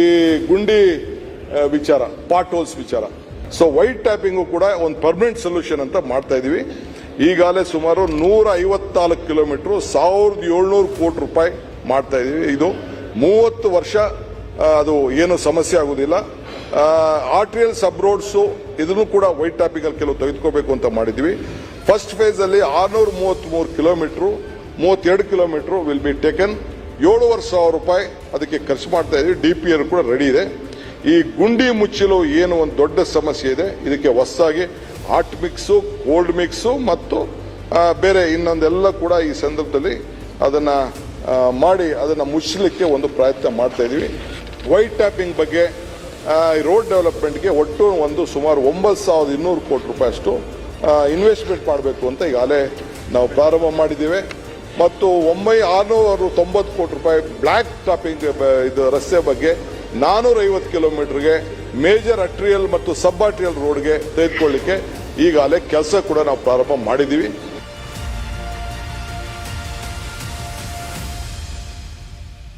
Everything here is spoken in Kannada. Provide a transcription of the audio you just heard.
ಈ ಗುಂಡಿ ವಿಚಾರ ಪಾಟ್ ಹೋಲ್ಸ್ ವಿಚಾರ. ಸೊ ವೈಟ್ ಟ್ಯಾಪಿಂಗು ಕೂಡ ಒಂದು ಪರ್ಮನೆಂಟ್ ಸೊಲ್ಯೂಷನ್ ಅಂತ ಮಾಡ್ತಾ ಇದೀವಿ. ಈಗಾಗಲೇ ಸುಮಾರು ನೂರ ಐವತ್ನಾಲ್ಕು ಕಿಲೋಮೀಟರ್ ಸಾವಿರದ ಏಳ್ನೂರು ಕೋಟಿ ರೂಪಾಯಿ ಮಾಡ್ತಾ ಇದೀವಿ. ಇದು ಮೂವತ್ತು ವರ್ಷ ಅದು ಏನು ಸಮಸ್ಯೆ ಆಗುದಿಲ್ಲ. ಆರ್ಟಿಎಲ್ ಸಬ್ ರೋಡ್ಸು ಇದನ್ನು ಕೂಡ ವೈಟ್ ಟ್ಯಾಪಿಂಗ್ ಅಲ್ಲಿ ಕೆಲವು ತೆಗೆದುಕೋಬೇಕು ಅಂತ ಮಾಡಿದ್ವಿ. ಫಸ್ಟ್ ಫೇಸ್ ಅಲ್ಲಿ ಆರ್ನೂರ ಮೂವತ್ಮೂರು ಕಿಲೋಮೀಟರ್, ಮೂವತ್ತೆರಡು ಕಿಲೋಮೀಟರ್ ವಿಲ್ ಬಿ ಟೇಕನ್ ಏಳುವರೆ ಸಾವಿರ ರೂಪಾಯಿ ಅದಕ್ಕೆ ಖರ್ಚು ಮಾಡ್ತಾ ಇದ್ದೀವಿ. ಡಿ ಪಿ ಎಲ್ ಕೂಡ ರೆಡಿ ಇದೆ. ಈ ಗುಂಡಿ ಮುಚ್ಚಲು ಏನು ಒಂದು ದೊಡ್ಡ ಸಮಸ್ಯೆ ಇದೆ. ಇದಕ್ಕೆ ಹೊಸದಾಗಿ ಹಾಟ್ ಮಿಕ್ಸು ಕೋಲ್ಡ್ ಮಿಕ್ಸು ಮತ್ತು ಬೇರೆ ಇನ್ನೊಂದೆಲ್ಲ ಕೂಡ ಈ ಸಂದರ್ಭದಲ್ಲಿ ಅದನ್ನು ಮಾಡಿ ಅದನ್ನು ಮುಚ್ಚಲಿಕ್ಕೆ ಒಂದು ಪ್ರಯತ್ನ ಮಾಡ್ತಾ ಇದ್ದೀವಿ. ವೈಟ್ ಟ್ಯಾಪಿಂಗ್ ಬಗ್ಗೆ ರೋಡ್ ಡೆವಲಪ್ಮೆಂಟ್ಗೆ ಒಟ್ಟು ಒಂದು ಸುಮಾರು ಒಂಬತ್ತು ಸಾವಿರದ ಇನ್ನೂರು ಕೋಟಿ ರೂಪಾಯಿ ಅಷ್ಟು ಇನ್ವೆಸ್ಟ್ಮೆಂಟ್ ಮಾಡಬೇಕು ಅಂತ ಈಗಾಗಲೇ ನಾವು ಪ್ರಾರಂಭ ಮಾಡಿದ್ದೇವೆ. ಮತ್ತು ಒಂಬೈ ಆರುನೂರ ತೊಂಬತ್ತು ಕೋಟಿ ರೂಪಾಯಿ ಬ್ಲ್ಯಾಕ್ ಟಾಪಿಂಗ್ ಇದು ರಸ್ತೆ ಬಗ್ಗೆ ನಾನೂರೈವತ್ತು ಕಿಲೋಮೀಟರ್ಗೆ ಮೇಜರ್ ಅಟ್ರಿಯಲ್ ಮತ್ತು ಸಬ್ ಅಟ್ರಿಯಲ್ ರೋಡ್ಗೆ ತೆಗೆದುಕೊಳ್ಳಿಕ್ಕೆ ಈಗಾಗಲೇ ಕೆಲಸ ಕೂಡ ನಾವು ಪ್ರಾರಂಭ ಮಾಡಿದ್ದೀವಿ.